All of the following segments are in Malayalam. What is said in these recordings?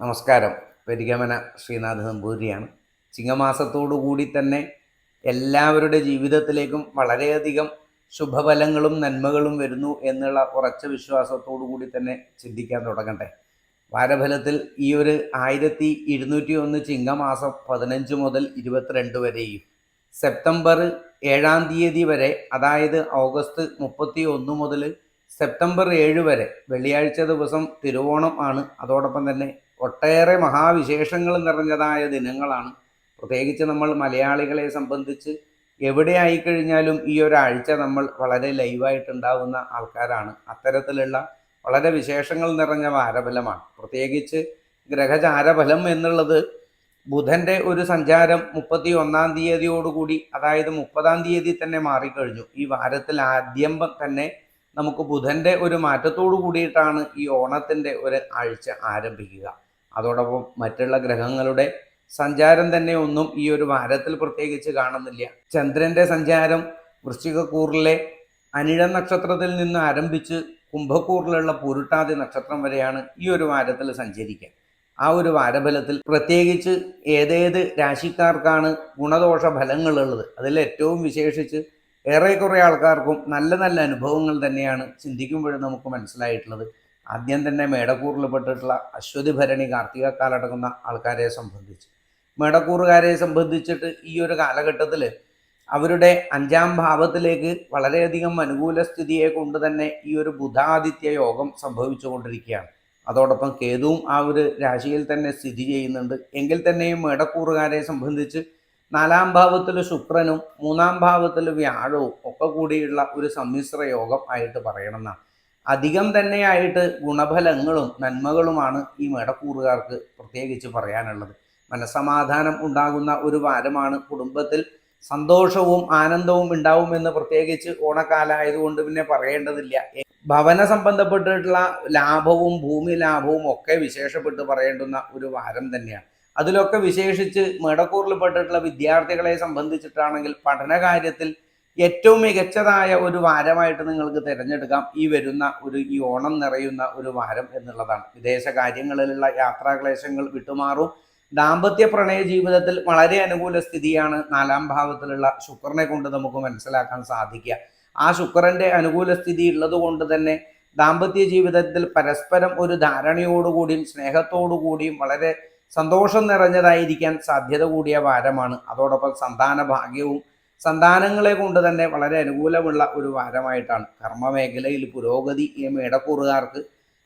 നമസ്കാരം. പെരികമന ശ്രീനാഥ് നമ്പൂരിയാണ് ചിങ്ങമാസത്തോടു കൂടി തന്നെ എല്ലാവരുടെ ജീവിതത്തിലേക്കും വളരെയധികം ശുഭഫലങ്ങളും നന്മകളും വരുന്നു എന്നുള്ള ഉറച്ച വിശ്വാസത്തോടു കൂടി തന്നെ ചിന്തിക്കാൻ തുടങ്ങട്ടെ. വാരഫലത്തിൽ ഈ ഒരു ആയിരത്തി ഇരുന്നൂറ്റി ഒന്ന് ചിങ്ങമാസം പതിനഞ്ച് മുതൽ ഇരുപത്തിരണ്ട് വരെയും സെപ്റ്റംബർ ഏഴാം തീയതി വരെ അതായത് ഓഗസ്റ്റ് മുപ്പത്തി ഒന്ന് മുതൽ സെപ്റ്റംബർ ഏഴ് വരെ വെള്ളിയാഴ്ച ദിവസം തിരുവോണം ആണ്. അതോടൊപ്പം തന്നെ ഒട്ടേറെ മഹാവിശേഷങ്ങൾ നിറഞ്ഞതായ ദിനങ്ങളാണ്. പ്രത്യേകിച്ച് നമ്മൾ മലയാളികളെ സംബന്ധിച്ച് എവിടെ ആയിക്കഴിഞ്ഞാലും ഈ ഒരാഴ്ച നമ്മൾ വളരെ ലൈവായിട്ടുണ്ടാവുന്ന ആൾക്കാരാണ്. അത്തരത്തിലുള്ള വളരെ വിശേഷങ്ങൾ നിറഞ്ഞ വാരഫലമാണ്. പ്രത്യേകിച്ച് ഗ്രഹചാരഫലം എന്നുള്ളത് ബുധന്റെ ഒരു സഞ്ചാരം മുപ്പത്തി ഒന്നാം തീയതിയോടുകൂടി അതായത് മുപ്പതാം തീയതി തന്നെ മാറിക്കഴിഞ്ഞു. ഈ വാരത്തിൽ ആദ്യം തന്നെ നമുക്ക് ബുധന്റെ ഒരു മാറ്റത്തോടു കൂടിയിട്ടാണ് ഈ ഓണത്തിന്റെ ഒരു ആഴ്ച ആരംഭിക്കുക. അതോടൊപ്പം മറ്റുള്ള ഗ്രഹങ്ങളുടെ സഞ്ചാരം തന്നെ ഒന്നും ഈ ഒരു വാരത്തിൽ പ്രത്യേകിച്ച് കാണുന്നില്ല. ചന്ദ്രന്റെ സഞ്ചാരം വൃശ്ചികക്കൂറിലെ അനിഴ നക്ഷത്രത്തിൽ നിന്ന് ആരംഭിച്ച് കുംഭക്കൂറിലുള്ള പുരുട്ടാതി നക്ഷത്രം വരെയാണ് ഈ ഒരു വാരത്തിൽ സഞ്ചരിക്കുക. ആ ഒരു വാരഫലത്തിൽ പ്രത്യേകിച്ച് ഏതേത് രാശിക്കാർക്കാണ് ഗുണദോഷ ഫലങ്ങളുള്ളത് അതിൽ ഏറ്റവും വിശേഷിച്ച് ഏറെക്കുറെ ആൾക്കാർക്കും നല്ല നല്ല അനുഭവങ്ങൾ തന്നെയാണ് ചിന്തിക്കുമ്പോഴും നമുക്ക് മനസ്സിലായിട്ടുള്ളത്. ആദ്യം തന്നെ മേടക്കൂറിൽ പെട്ടിട്ടുള്ള അശ്വതി ഭരണി കാർത്തിക കാലടങ്ങുന്ന ആൾക്കാരെ സംബന്ധിച്ച്. മേടക്കൂറുകാരെ സംബന്ധിച്ചിട്ട് ഈ ഒരു കാലഘട്ടത്തിൽ അവരുടെ അഞ്ചാം ഭാവത്തിലേക്ക് വളരെയധികം അനുകൂല സ്ഥിതിയെ കൊണ്ട് തന്നെ ഈ ഒരു ബുധാദിത്യ യോഗം സംഭവിച്ചുകൊണ്ടിരിക്കുകയാണ്. അതോടൊപ്പം കേതുവും ആ ഒരു രാശിയിൽ തന്നെ സ്ഥിതി ചെയ്യുന്നുണ്ട്. എങ്കിൽ തന്നെയും മേടക്കൂറുകാരെ സംബന്ധിച്ച് നാലാം ഭാവത്തിൽ ശുക്രനും മൂന്നാം ഭാവത്തിൽ വ്യാഴവും ഒക്കെ കൂടിയുള്ള ഒരു സമ്മിശ്ര യോഗം ആയിട്ട് പറയണമെന്നാണ് അധികം തന്നെയായിട്ട് ഗുണഫലങ്ങളും നന്മകളുമാണ് ഈ മേടക്കൂറുകാർക്ക് പ്രത്യേകിച്ച് പറയാനുള്ളത്. മനസമാധാനം ഉണ്ടാകുന്ന ഒരു വാരമാണ് കുടുംബത്തിൽ സന്തോഷവും ആനന്ദവും ഉണ്ടാവുമെന്ന് പ്രത്യേകിച്ച് ഓണക്കാലായതുകൊണ്ട് പിന്നെ പറയേണ്ടതില്ല. ഭവന സംബന്ധപ്പെട്ടിട്ടുള്ള ലാഭവും ഭൂമി ലാഭവും ഒക്കെ വിശേഷപ്പെട്ട് പറയേണ്ടുന്ന ഒരു വാരം തന്നെയാണ്. അതിലൊക്കെ വിശേഷിച്ച് മേടക്കൂറിൽപ്പെട്ടിട്ടുള്ള വിദ്യാർത്ഥികളെ സംബന്ധിച്ചിട്ടാണെങ്കിൽ പഠന കാര്യത്തിൽ ഏറ്റവും മികച്ചതായ ഒരു വാരമായിട്ട് നിങ്ങൾക്ക് തിരഞ്ഞെടുക്കാം. ഈ വരുന്ന ഒരു ഈ ഓണം നിറയുന്ന ഒരു വാരം എന്നുള്ളതാണ്. വിദേശ കാര്യങ്ങളിലുള്ള യാത്രാക്ലേശങ്ങൾ വിട്ടുമാറും. ദാമ്പത്യ പ്രണയ ജീവിതത്തിൽ വളരെ അനുകൂല സ്ഥിതിയാണ് നാലാം ഭാവത്തിലുള്ള ശുക്രനെ കൊണ്ട് നമുക്ക് മനസ്സിലാക്കാൻ സാധിക്കുക. ആ ശുക്രന്റെ അനുകൂല സ്ഥിതി ഉള്ളത് കൊണ്ട് തന്നെ ദാമ്പത്യ ജീവിതത്തിൽ പരസ്പരം ഒരു ധാരണയോടുകൂടിയും സ്നേഹത്തോടുകൂടിയും വളരെ സന്തോഷം നിറഞ്ഞതായിരിക്കാൻ സാധ്യത കൂടിയ വാരമാണ്. അതോടൊപ്പം സന്താന ഭാഗ്യവും സന്താനങ്ങളെ കൊണ്ട് തന്നെ വളരെ അനുകൂലമുള്ള ഒരു വാരമായിട്ടാണ്. കർമ്മമേഖലയിൽ പുരോഗതി ഈ മേടക്കൂറുകാർക്ക്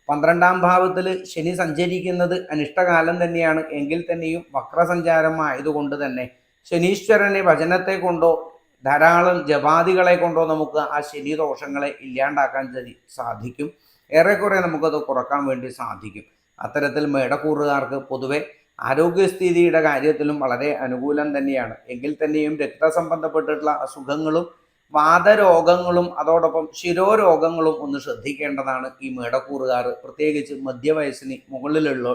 പന്ത്രണ്ടാം ഭാവത്തിൽ ശനി സഞ്ചരിക്കുന്നത് അനിഷ്ടകാലം തന്നെയാണ്. എങ്കിൽ തന്നെയും വക്രസഞ്ചാരം ആയതുകൊണ്ട് തന്നെ ശനീശ്വരനെ വചനത്തെ കൊണ്ടോ ധാരാളം ജപാദികളെ കൊണ്ടോ നമുക്ക് ആ ശനി ദോഷങ്ങളെ ഇല്ലാണ്ടാക്കാൻ സാധിക്കും. ഏറെക്കുറെ നമുക്കത് കുറയ്ക്കാൻ വേണ്ടി സാധിക്കും. അത്തരത്തിൽ മേടക്കൂറുകാർക്ക് പൊതുവെ ആരോഗ്യസ്ഥിതിയുടെ കാര്യത്തിലും വളരെ അനുകൂലം തന്നെയാണ്. എങ്കിൽ തന്നെയും രക്തസംബന്ധപ്പെട്ടിട്ടുള്ള അസുഖങ്ങളും വാതരോഗങ്ങളും അതോടൊപ്പം ശിരോരോഗങ്ങളും ഒന്ന് ശ്രദ്ധിക്കേണ്ടതാണ് ഈ മേടക്കൂറുകാർ. പ്രത്യേകിച്ച് മധ്യവയസ്സിന് മുകളിലുള്ള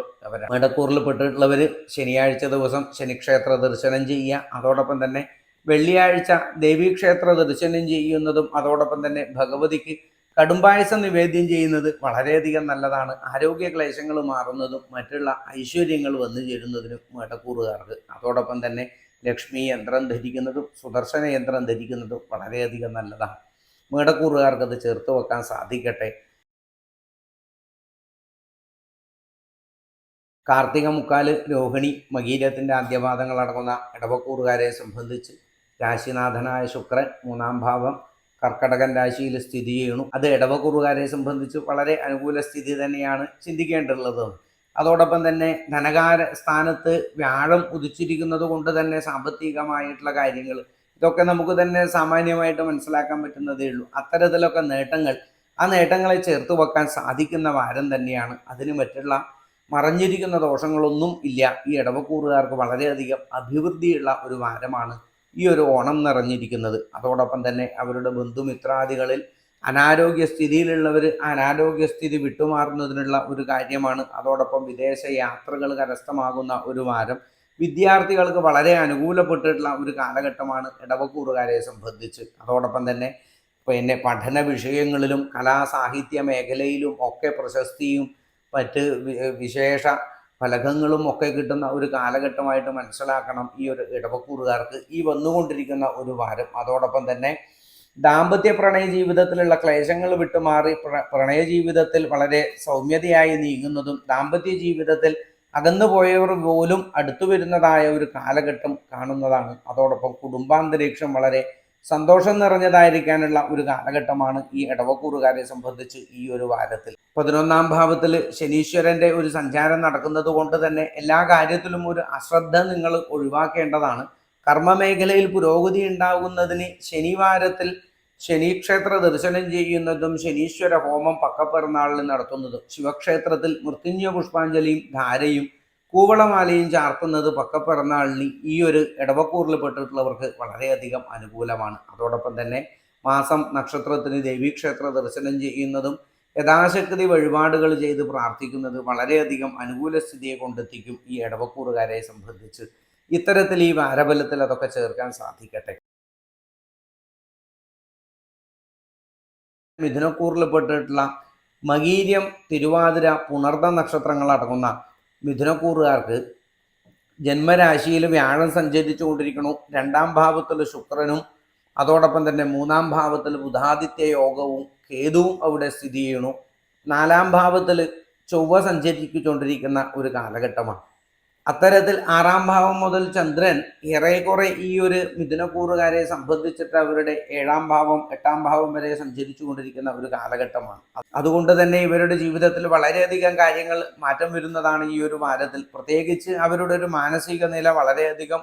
മേടക്കൂറിൽ പെട്ടിട്ടുള്ളവർ ശനിയാഴ്ച ദിവസം ശനിക്ഷേത്ര ദർശനം ചെയ്യുക അതോടൊപ്പം തന്നെ വെള്ളിയാഴ്ച ദേവീക്ഷേത്ര ദർശനം ചെയ്യുന്നതും അതോടൊപ്പം തന്നെ ഭഗവതിക്ക് കടുംപായസം നിവേദ്യം ചെയ്യുന്നത് വളരെയധികം നല്ലതാണ്. ആരോഗ്യ ക്ലേശങ്ങൾ മാറുന്നതും മറ്റുള്ള ഐശ്വര്യങ്ങൾ വന്നു ചേരുന്നതിനും മേടക്കൂറുകാർക്ക്. അതോടൊപ്പം തന്നെ ലക്ഷ്മി യന്ത്രം ധരിക്കുന്നതും സുദർശന യന്ത്രം ധരിക്കുന്നതും വളരെയധികം നല്ലതാണ്. മേടക്കൂറുകാർക്ക് അത് ചേർത്ത് വെക്കാൻ സാധിക്കട്ടെ. കാർത്തിക മുക്കാൽ രോഹിണി മകീരത്തിന്റെ ആദ്യപാദങ്ങൾ അടങ്ങുന്ന ഇടവക്കൂറുകാരെ സംബന്ധിച്ച് രാശിനാഥനായ ശുക്രൻ മൂന്നാം ഭാവം കർക്കടകൻ രാശിയിൽ സ്ഥിതി ചെയ്യുന്നു. അത് ഇടവക്കുറുകാരെ സംബന്ധിച്ച് വളരെ അനുകൂല സ്ഥിതി തന്നെയാണ് ചിന്തിക്കേണ്ടുള്ളത് അതോടൊപ്പം തന്നെ ധനകാര സ്ഥാനത്ത് വ്യാഴം ഉദിച്ചിരിക്കുന്നത് കൊണ്ട് തന്നെ സാമ്പത്തികമായിട്ടുള്ള കാര്യങ്ങൾ ഇതൊക്കെ നമുക്ക് തന്നെ സാമാന്യമായിട്ട് മനസ്സിലാക്കാൻ പറ്റുന്നതേ ഉള്ളൂ. അത്തരത്തിലൊക്കെ നേട്ടങ്ങൾ ആ നേട്ടങ്ങളെ ചേർത്ത് വെക്കാൻ സാധിക്കുന്ന വാരം തന്നെയാണ്. അതിന് മറ്റുള്ള മറഞ്ഞിരിക്കുന്ന ദോഷങ്ങളൊന്നും ഇല്ല. ഈ ഇടവക്കൂറുകാർക്ക് വളരെയധികം അഭിവൃദ്ധിയുള്ള ഒരു വാരമാണ്. ഈ ഒരു ഓണം നിറഞ്ഞിരിക്കുന്നത്. അതോടൊപ്പം തന്നെ അവരുടെ ബന്ധുമിത്രാദികളിൽ അനാരോഗ്യ സ്ഥിതിയിലുള്ളവർ അനാരോഗ്യസ്ഥിതി വിട്ടുമാറുന്നതിനുള്ള ഒരു കാര്യമാണ്. അതോടൊപ്പം വിദേശ യാത്രകൾ കരസ്ഥമാകുന്ന ഒരു വാരം വിദ്യാർത്ഥികൾക്ക് വളരെ അനുകൂലപ്പെട്ടിട്ടുള്ള ഒരു കാലഘട്ടമാണ് ഇടവക്കൂറുകാരെ സംബന്ധിച്ച്. അതോടൊപ്പം തന്നെ പിന്നെ പഠന വിഷയങ്ങളിലും കലാസാഹിത്യ മേഖലയിലും ഒക്കെ പ്രശസ്തിയും മറ്റ് വിശേഷ ഫലകങ്ങളും ഒക്കെ കിട്ടുന്ന ഒരു കാലഘട്ടമായിട്ട് മനസ്സിലാക്കണം ഈ ഒരു ഇടവക്കൂറുകാർക്ക് ഈ വന്നുകൊണ്ടിരിക്കുന്ന ഒരു വാരം. അതോടൊപ്പം തന്നെ ദാമ്പത്യ പ്രണയ ജീവിതത്തിലുള്ള ക്ലേശങ്ങൾ വിട്ടുമാറി പ്ര- പ്രണയ ജീവിതത്തിൽ വളരെ സൗമ്യതയായി നീങ്ങുന്നതും ദാമ്പത്യ ജീവിതത്തിൽ അകന്നു പോയവർ പോലും അടുത്തു വരുന്നതായ ഒരു കാലഘട്ടം കാണുന്നതാണ്. അതോടൊപ്പം കുടുംബാന്തരീക്ഷം വളരെ സന്തോഷം നിറഞ്ഞതായിരിക്കാനുള്ള ഒരു കാലഘട്ടമാണ് ഈ ഇടവക്കൂറുകാരെ സംബന്ധിച്ച് ഈ ഒരു വാരത്തിൽ. പതിനൊന്നാം ഭാവത്തിൽ ശനീശ്വരന്റെ ഒരു സഞ്ചാരം നടക്കുന്നത് കൊണ്ട് തന്നെ എല്ലാ കാര്യത്തിലും ഒരു അശ്രദ്ധ നിങ്ങൾ ഒഴിവാക്കേണ്ടതാണ്. കർമ്മമേഖലയിൽ പുരോഗതി ഉണ്ടാകുന്നതിന് ശനിവാരത്തിൽ ശനിക്ഷേത്ര ദർശനം ചെയ്യുന്നതും ശനീശ്വര ഹോമം പക്കപ്പിറന്നാളിൽ നടത്തുന്നതും ശിവക്ഷേത്രത്തിൽ മൃത്യുഞ്ജ പുഷ്പാഞ്ജലിയും ധാരയും കൂവളമാലയും ചാർത്തുന്നത് പക്കപ്പിറന്നാളിന് ഈ ഒരു ഇടവക്കൂറിൽ പെട്ടിട്ടുള്ളവർക്ക് വളരെയധികം അനുകൂലമാണ്. അതോടൊപ്പം തന്നെ മാസം നക്ഷത്രത്തിന് ദേവീക്ഷേത്ര ദർശനം ചെയ്യുന്നതും യഥാശക്തി വഴിപാടുകൾ ചെയ്ത് പ്രാർത്ഥിക്കുന്നത് വളരെയധികം അനുകൂല സ്ഥിതിയെ കൊണ്ടെത്തിക്കും ഈ ഇടവക്കൂറുകാരെ സംബന്ധിച്ച്. ഇത്തരത്തിൽ ഈ വാരബലത്തിൽ അതൊക്കെ ചേർക്കാൻ സാധിക്കട്ടെ. മിഥുനക്കൂറിൽ പെട്ടിട്ടുള്ള മകീര്യം തിരുവാതിര പുണർദ നക്ഷത്രങ്ങൾ അടങ്ങുന്ന മിഥുനക്കൂറുകാർക്ക് ജന്മരാശിയിൽ വ്യാഴം സഞ്ചരിച്ചുകൊണ്ടിരിക്കണു. രണ്ടാം ഭാവത്തിൽ ശുക്രനും അതോടൊപ്പം തന്നെ മൂന്നാം ഭാവത്തിൽ ബുധാദിത്യ യോഗവും കേതുവും അവിടെ സ്ഥിതി ചെയ്യണു നാലാം ഭാവത്തിൽ ചൊവ്വ സഞ്ചരിച്ചുകൊണ്ടിരിക്കുന്ന ഒരു കാലഘട്ടമാണ്. അത്തരത്തിൽ ആറാം ഭാവം മുതൽ ചന്ദ്രൻ ഏറെക്കുറെ ഈ ഒരു മിഥുനക്കൂറുകാരെ സംബന്ധിച്ചിട്ട് അവരുടെ ഏഴാം ഭാവം എട്ടാം ഭാവം വരെ സഞ്ചരിച്ചു കൊണ്ടിരിക്കുന്ന ഒരു കാലഘട്ടമാണ്. അതുകൊണ്ട് തന്നെ ഇവരുടെ ജീവിതത്തിൽ വളരെയധികം കാര്യങ്ങൾ മാറ്റം വരുന്നതാണ് ഈ ഒരു വാരത്തിൽ. പ്രത്യേകിച്ച് അവരുടെ ഒരു മാനസിക നില വളരെയധികം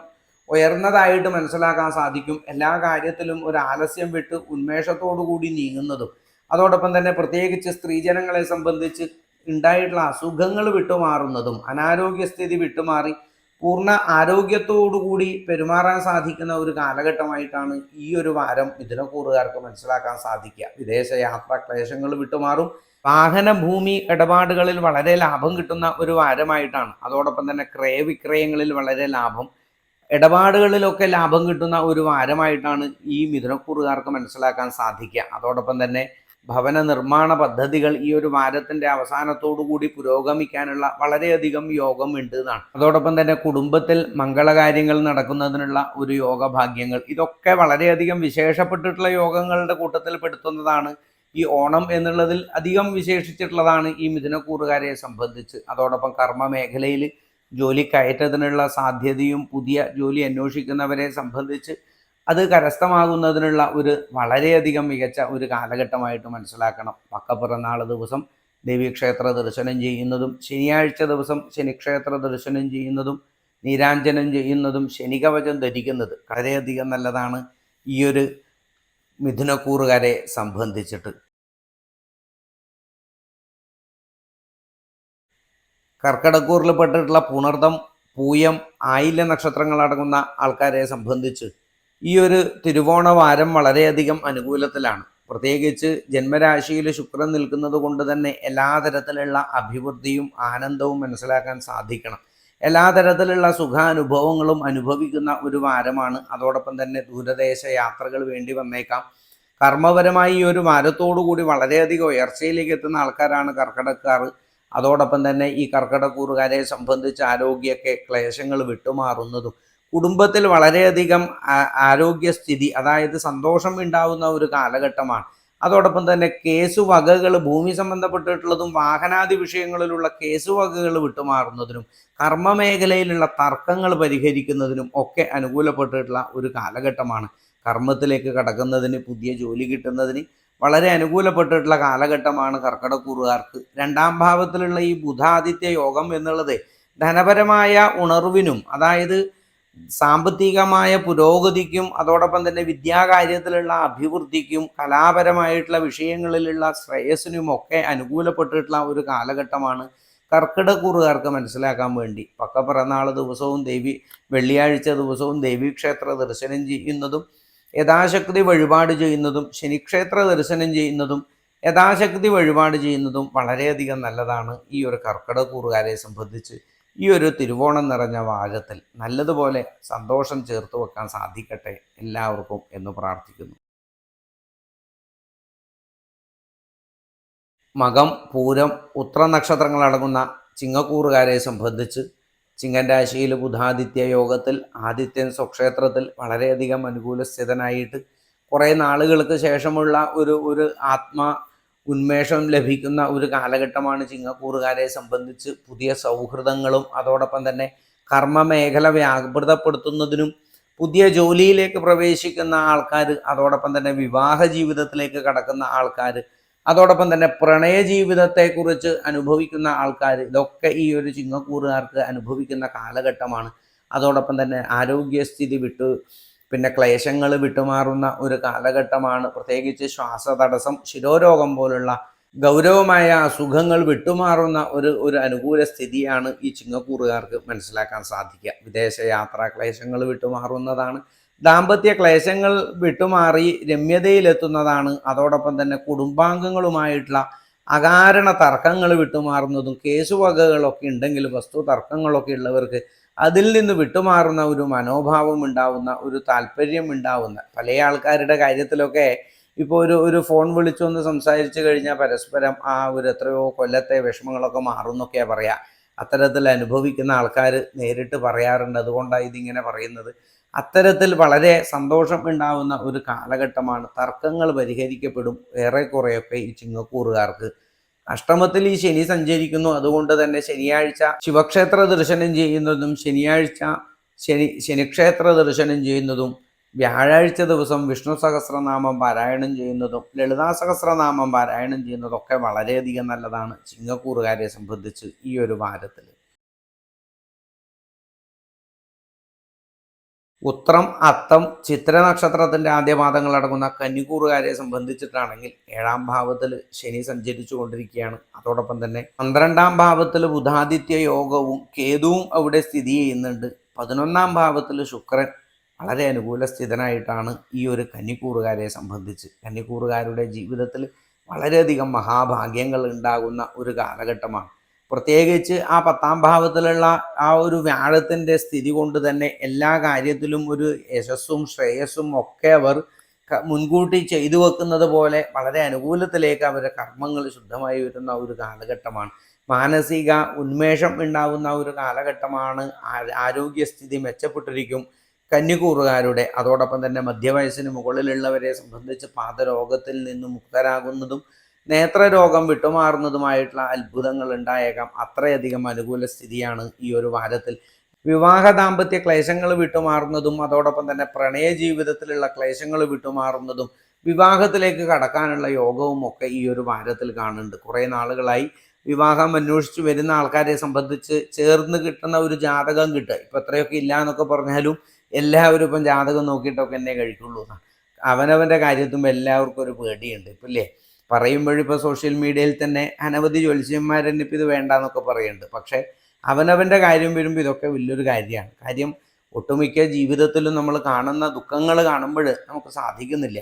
ഉയർന്നതായിട്ട് മനസ്സിലാക്കാൻ സാധിക്കും. എല്ലാ കാര്യത്തിലും ഒരു ആലസ്യം വിട്ട് ഉന്മേഷത്തോടു കൂടി നീങ്ങുന്നതും. അതോടൊപ്പം തന്നെ പ്രത്യേകിച്ച് സ്ത്രീജനങ്ങളെ സംബന്ധിച്ച് ഉണ്ടായിട്ടുള്ള അസുഖങ്ങൾ വിട്ടുമാറുന്നതും അനാരോഗ്യസ്ഥിതി വിട്ടുമാറി പൂർണ ആരോഗ്യത്തോടുകൂടി പെരുമാറാൻ സാധിക്കുന്ന ഒരു കാലഘട്ടമായിട്ടാണ് ഈ ഒരു വാരം മിഥുനക്കൂറുകാർക്ക് മനസ്സിലാക്കാൻ സാധിക്കുക. വിദേശ യാത്രാ ക്ലേശങ്ങൾ വിട്ടുമാറും. വാഹന ഭൂമി ഇടപാടുകളിൽ വളരെ ലാഭം കിട്ടുന്ന ഒരു വാരമായിട്ടാണ്. അതോടൊപ്പം തന്നെ ക്രയവിക്രയങ്ങളിൽ വളരെ ലാഭം ഇടപാടുകളിലൊക്കെ ലാഭം കിട്ടുന്ന ഒരു വാരമായിട്ടാണ് ഈ മിഥുനക്കൂറുകാർക്ക് മനസ്സിലാക്കാൻ സാധിക്കുക. അതോടൊപ്പം തന്നെ ഭവന നിർമ്മാണ പദ്ധതികൾ ഈ ഒരു വാരത്തിന്റെ അവസാനത്തോടു കൂടി പുരോഗമിക്കാനുള്ള വളരെയധികം യോഗം ഉണ്ട് എന്നാണ്. അതോടൊപ്പം തന്നെ കുടുംബത്തിൽ മംഗളകാര്യങ്ങൾ നടക്കുന്നതിനുള്ള ഒരു യോഗഭാഗ്യങ്ങൾ. ഇതൊക്കെ വളരെയധികം വിശേഷപ്പെട്ടിട്ടുള്ള യോഗങ്ങളുടെ കൂട്ടത്തിൽ പെടുത്തുന്നതാണ് ഈ ഓണം എന്നുള്ളതിൽ അധികം വിശേഷിച്ചിട്ടുള്ളതാണ് ഈ മിഥുനക്കൂറുകാരെ സംബന്ധിച്ച്. അതോടൊപ്പം കർമ്മ മേഖലയിൽ ജോലി കയറ്റത്തിനുള്ള സാധ്യതയും പുതിയ ജോലി അന്വേഷിക്കുന്നവരെ സംബന്ധിച്ച് അത് കരസ്ഥമാകുന്നതിനുള്ള ഒരു വളരെയധികം മികച്ച ഒരു കാലഘട്ടമായിട്ട് മനസ്സിലാക്കണം. പക്കപ്പിറന്നാൾ ദിവസം ദേവീക്ഷേത്ര ദർശനം ചെയ്യുന്നതും ശനിയാഴ്ച ദിവസം ശനിക്ഷേത്ര ദർശനം ചെയ്യുന്നതും നീരാഞ്ജനം ചെയ്യുന്നതും ശനികവചം ധരിക്കുന്നത് വളരെയധികം നല്ലതാണ് ഈ ഒരു മിഥുനക്കൂറുകാരെ സംബന്ധിച്ചിട്ട്. കർക്കിടക്കൂറിൽ പെട്ടിട്ടുള്ള പുണർദം പൂയം ആയില്യ നക്ഷത്രങ്ങളടങ്ങുന്ന ആൾക്കാരെ സംബന്ധിച്ച് ഈ ഒരു തിരുവോണ വാരം വളരെയധികം അനുകൂലത്തിലാണ്. പ്രത്യേകിച്ച് ജന്മരാശിയിൽ ശുക്രൻ നിൽക്കുന്നത് കൊണ്ട് തന്നെ എല്ലാ തരത്തിലുള്ള അഭിവൃദ്ധിയും ആനന്ദവും മനസ്സിലാക്കാൻ സാധിക്കണം. എല്ലാ തരത്തിലുള്ള സുഖാനുഭവങ്ങളും അനുഭവിക്കുന്ന ഒരു വാരമാണ്. അതോടൊപ്പം തന്നെ ദൂരദേശ യാത്രകൾ വേണ്ടി വന്നേക്കാം. കർമ്മപരമായി ഈ ഒരു വാരത്തോടു കൂടി വളരെയധികം ഉയർച്ചയിലേക്ക് എത്തുന്ന ആൾക്കാരാണ് കർക്കിടക്കാർ അതോടൊപ്പം തന്നെ ഈ കർക്കിടക്കൂറുകാരെ സംബന്ധിച്ച് ആരോഗ്യമൊക്കെ ക്ലേശങ്ങൾ വിട്ടുമാറുന്നതും കുടുംബത്തിൽ വളരെയധികം ആരോഗ്യസ്ഥിതി അതായത് സന്തോഷം ഉണ്ടാവുന്ന ഒരു കാലഘട്ടമാണ്. അതോടൊപ്പം തന്നെ കേസുവകകൾ ഭൂമി സംബന്ധപ്പെട്ടിട്ടുള്ളതും വാഹനാദി വിഷയങ്ങളിലുള്ള കേസുവകകൾ വിട്ടുമാറുന്നതിനും കർമ്മമേഖലയിലുള്ള തർക്കങ്ങൾ പരിഹരിക്കുന്നതിനും ഒക്കെ അനുകൂലപ്പെട്ടിട്ടുള്ള ഒരു കാലഘട്ടമാണ്. കർമ്മത്തിലേക്ക് കടക്കുന്നതിന് പുതിയ ജോലി കിട്ടുന്നതിന് വളരെ അനുകൂലപ്പെട്ടിട്ടുള്ള കാലഘട്ടമാണ് കർക്കിടക്കൂറുകാർക്ക് രണ്ടാം ഭാവത്തിലുള്ള ഈ ബുധാദിത്യ യോഗം എന്നുള്ളത് ധനപരമായ ഉണർവിനും അതായത് സാമ്പത്തികമായ പുരോഗതിക്കും അതോടൊപ്പം തന്നെ വിദ്യാകാര്യത്തിലുള്ള അഭിവൃദ്ധിക്കും കലാപരമായിട്ടുള്ള വിഷയങ്ങളിലുള്ള ശ്രേയസ്സിനുമൊക്കെ അനുകൂലപ്പെട്ടിട്ടുള്ള ഒരു കാലഘട്ടമാണ് കർക്കിടക്കൂറുകാർക്ക് മനസ്സിലാക്കാൻ വേണ്ടി. പക്ക പിറന്നാൾ ദിവസവും ദേവി വെള്ളിയാഴ്ച ദിവസവും ദേവീക്ഷേത്ര ദർശനം ചെയ്യുന്നതും യഥാശക്തി വഴിപാട് ചെയ്യുന്നതും ശനിക്ഷേത്ര ദർശനം ചെയ്യുന്നതും യഥാശക്തി വഴിപാട് ചെയ്യുന്നതും വളരെയധികം നല്ലതാണ് ഈ ഒരു കർക്കിടക്കൂറുകാരെ സംബന്ധിച്ച്. ഈ ഒരു തിരുവോണം നിറഞ്ഞ വാഗത്തിൽ നല്ലതുപോലെ സന്തോഷം ചേർത്ത് വെക്കാൻ സാധിക്കട്ടെ എല്ലാവർക്കും എന്ന് പ്രാർത്ഥിക്കുന്നു. മകം പൂരം ഉത്ര നക്ഷത്രങ്ങൾ അടങ്ങുന്ന ചിങ്ങക്കൂറുകാരെ സംബന്ധിച്ച് ചിങ്ങൻ രാശിയിൽ ബുധാദിത്യ യോഗത്തിൽ ആദിത്യൻ സ്വക്ഷേത്രത്തിൽ വളരെയധികം അനുകൂലസ്ഥിതനായിട്ട് കുറേ നാളുകൾക്ക് ശേഷമുള്ള ഒരു ഒരു ആത്മ ഉന്മേഷം ലഭിക്കുന്ന ഒരു കാലഘട്ടമാണ് ചിങ്ങക്കൂറുകാരെ സംബന്ധിച്ച് പുതിയ സൗഹൃദങ്ങളും അതോടൊപ്പം തന്നെ കർമ്മ മേഖല വ്യാപൃതപ്പെടുത്തുന്നതിനും പുതിയ ജോലിയിലേക്ക് പ്രവേശിക്കുന്ന ആൾക്കാർ അതോടൊപ്പം തന്നെ വിവാഹ ജീവിതത്തിലേക്ക് കടക്കുന്ന ആൾക്കാർ അതോടൊപ്പം തന്നെ പ്രണയ ജീവിതത്തെക്കുറിച്ച് അനുഭവിക്കുന്ന ആൾക്കാർ ഇതൊക്കെ ഈ ഒരു ചിങ്ങക്കൂറുകാർക്ക് അനുഭവിക്കുന്ന കാലഘട്ടമാണ്. അതോടൊപ്പം തന്നെ ആരോഗ്യസ്ഥിതി വിട്ടു പിന്നെ ക്ലേശങ്ങൾ വിട്ടുമാറുന്ന ഒരു കാലഘട്ടമാണ്. പ്രത്യേകിച്ച് ശ്വാസതടസ്സം ശിരോരോഗം പോലുള്ള ഗൗരവമായ അസുഖങ്ങൾ വിട്ടുമാറുന്ന ഒരു ഒരു അനുകൂല സ്ഥിതിയാണ് ഈ ചിങ്ങക്കൂറുകാർക്ക് മനസ്സിലാക്കാൻ സാധിക്കുക. വിദേശ യാത്രാ ക്ലേശങ്ങൾ വിട്ടുമാറുന്നതാണ്. ദാമ്പത്യ ക്ലേശങ്ങൾ വിട്ടുമാറി രമ്യതയിലെത്തുന്നതാണ്. അതോടൊപ്പം തന്നെ കുടുംബാംഗങ്ങളുമായിട്ടുള്ള അകാരണ തർക്കങ്ങൾ വിട്ടുമാറുന്നതും കേസുവകകളൊക്കെ ഉണ്ടെങ്കിൽ വസ്തു തർക്കങ്ങളൊക്കെ ഉള്ളവർക്ക് അതിൽ നിന്ന് വിട്ടുമാറുന്ന ഒരു മനോഭാവം ഉണ്ടാവുന്ന ഒരു താല്പര്യം ഉണ്ടാവുന്ന പല ആൾക്കാരുടെ കാര്യത്തിലൊക്കെ ഇപ്പോൾ ഒരു ഒരു ഫോൺ വിളിച്ചൊന്ന് സംസാരിച്ചു കഴിഞ്ഞാൽ പരസ്പരം ആ ഒരു എത്രയോ കൊല്ലത്തെ വിഷമങ്ങളൊക്കെ മാറുന്നൊക്കെയാണ് പറയാ. അത്തരത്തിൽ അനുഭവിക്കുന്ന ആൾക്കാർ നേരിട്ട് പറയാറുണ്ട്. അതുകൊണ്ടാണ് ഇതിങ്ങനെ പറയുന്നത്. അത്തരത്തിൽ വളരെ സന്തോഷം ഉണ്ടാവുന്ന ഒരു കാലഘട്ടമാണ്. തർക്കങ്ങൾ പരിഹരിക്കപ്പെടും ഏറെ ഏറെക്കുറെയൊക്കെ ഈ ചിങ്ങക്കൂറുകാർക്ക്. അഷ്ടമത്തിൽ ഈ ശനി സഞ്ചരിക്കുന്നു. അതുകൊണ്ട് തന്നെ ശനിയാഴ്ച ശിവക്ഷേത്ര ദർശനം ചെയ്യുന്നതും ശനിയാഴ്ച ശനി ശനിക്ഷേത്ര ദർശനം ചെയ്യുന്നതും വ്യാഴാഴ്ച ദിവസം വിഷ്ണു സഹസ്രനാമം പാരായണം ചെയ്യുന്നതും ലളിതാ സഹസ്രനാമം പാരായണം ചെയ്യുന്നതൊക്കെ വളരെയധികം നല്ലതാണ് ചിങ്ങക്കൂറുകാരെ സംബന്ധിച്ച് ഈ ഒരു വാരത്തിൽ ഉത്രം അത്തം ചിത്ര നക്ഷത്രത്തിന്റെ ആദ്യ പാദങ്ങൾ അടങ്ങുന്ന കന്നിക്കൂറുകാരെ സംബന്ധിച്ചിട്ടാണെങ്കിൽ ഏഴാം ഭാവത്തിൽ ശനി സഞ്ചരിച്ചു കൊണ്ടിരിക്കുകയാണ്. അതോടൊപ്പം തന്നെ പന്ത്രണ്ടാം ഭാവത്തിൽ ബുധാദിത്യ യോഗവും കേതുവും അവിടെ സ്ഥിതി ചെയ്യുന്നുണ്ട്. പതിനൊന്നാം ഭാവത്തിൽ ശുക്രൻ വളരെ അനുകൂല സ്ഥിതനായിട്ടാണ് ഈ ഒരു കന്നിക്കൂറുകാരെ സംബന്ധിച്ച്. കന്നിക്കൂറുകാരുടെ ജീവിതത്തിൽ വളരെയധികം മഹാഭാഗ്യങ്ങൾ ഉണ്ടാകുന്ന ഒരു കാലഘട്ടമാണ്. പ്രത്യേകിച്ച് ആ പത്താം ഭാവത്തിലുള്ള ആ ഒരു വ്യാഴത്തിന്റെ സ്ഥിതി കൊണ്ട് തന്നെ എല്ലാ കാര്യത്തിലും ഒരു യശസ്സും ശ്രേയസ്സും ഒക്കെ അവർ മുൻകൂട്ടി ചെയ്തു വെക്കുന്നത് പോലെ വളരെ അനുകൂലത്തിലേക്ക് അവരുടെ കർമ്മങ്ങൾ ശുദ്ധമായി വരുന്ന ഒരു കാലഘട്ടമാണ്. മാനസിക ഉന്മേഷം ഉണ്ടാകുന്ന ഒരു കാലഘട്ടമാണ് ആരോഗ്യസ്ഥിതി മെച്ചപ്പെട്ടിരിക്കും കന്നിക്കൂറുകാരുടെ. അതോടൊപ്പം തന്നെ മധ്യവയസ്സിന് മുകളിലുള്ളവരെ സംബന്ധിച്ച് പാദരോഗത്തിൽ നിന്നും മുക്തരാകുന്നതും നേത്രരോഗം വിട്ടുമാറുന്നതുമായിട്ടുള്ള അത്ഭുതങ്ങൾ ഉണ്ടായേക്കാം. അത്രയധികം അനുകൂല സ്ഥിതിയാണ് ഈ ഒരു വാരത്തിൽ. വിവാഹ ദാമ്പത്യ ക്ലേശങ്ങൾ വിട്ടുമാറുന്നതും അതോടൊപ്പം തന്നെ പ്രണയ ജീവിതത്തിലുള്ള ക്ലേശങ്ങൾ വിട്ടുമാറുന്നതും വിവാഹത്തിലേക്ക് കടക്കാനുള്ള യോഗവും ഒക്കെ ഈ ഒരു വാരത്തിൽ കാണുന്നുണ്ട്. കുറേ നാളുകളായി വിവാഹം അന്വേഷിച്ച് വരുന്ന ആൾക്കാരെ സംബന്ധിച്ച് ചേർന്ന് കിട്ടുന്ന ഒരു ജാതകം കിട്ടുക. ഇപ്പം എത്രയൊക്കെ ഇല്ല എന്നൊക്കെ പറഞ്ഞാലും എല്ലാവരും ഇപ്പം ജാതകം നോക്കിയിട്ടൊക്കെ എന്നെ കഴിക്കുള്ളൂ. അവനവന്റെ കാര്യത്തും എല്ലാവർക്കും ഒരു പേടിയുണ്ട് ഇപ്പം ഇല്ലേ പറയുമ്പോഴും ഇപ്പോൾ സോഷ്യൽ മീഡിയയിൽ തന്നെ അനവധി ജ്യോത്സ്യന്മാർ തന്നെ ഇപ്പം ഇത് വേണ്ടെന്നൊക്കെ പറയുന്നുണ്ട്. പക്ഷേ അവനവന്റെ കാര്യം വരുമ്പോൾ ഇതൊക്കെ വലിയൊരു കാര്യമാണ്. കാര്യം ഒട്ടുമിക്ക ജീവിതത്തിലും നമ്മൾ കാണുന്ന ദുഃഖങ്ങൾ കാണുമ്പോൾ നമുക്ക് സാധിക്കുന്നില്ല.